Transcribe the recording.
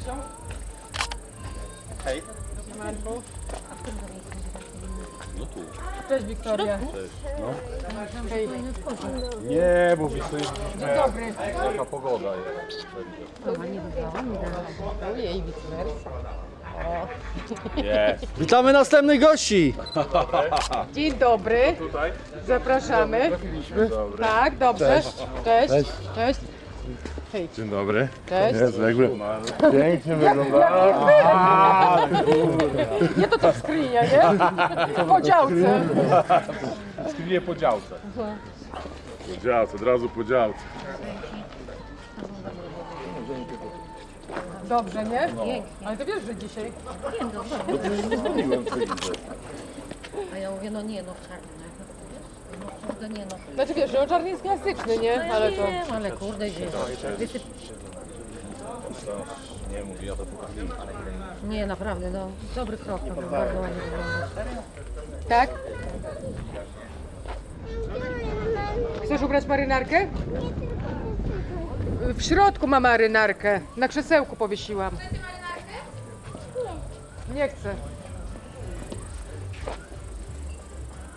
Krzysiu. Hej. Marku. No tu. Cześć Wiktoria. No. Hej. Nie, bo wy sobie Dzień dobry. taka pogoda jest. Ojej, vice versa. Jest. Witamy następnych gości! Dzień dobry. Tutaj? Zapraszamy. Dobry. Tak, dobrze. Cześć. Cześć. Dzień dobry. Cześć. Jest jakby pięknie wygląda. Nie to co w skrinie, nie? W podziałce. Nie po działce. Po działce, od razu po działce. Dobrze, nie? Ale ty wiesz, że dzisiaj. Dzwoniłem co widzę. A ja mówię, no nie, no w czarnym. No kurde, nie no. Znaczy wiesz, że czarny jest klasyczny, nie? Ale to... Nie, ale kurde, gdzie Wiecie, Nie mówi, ja to. Nie, naprawdę, no. Dobry krok, to był bardzo ładnie wygląda. Tak? Chcesz ubrać marynarkę? W środku ma marynarkę. Na krzesełku powiesiłam. Nie chcę.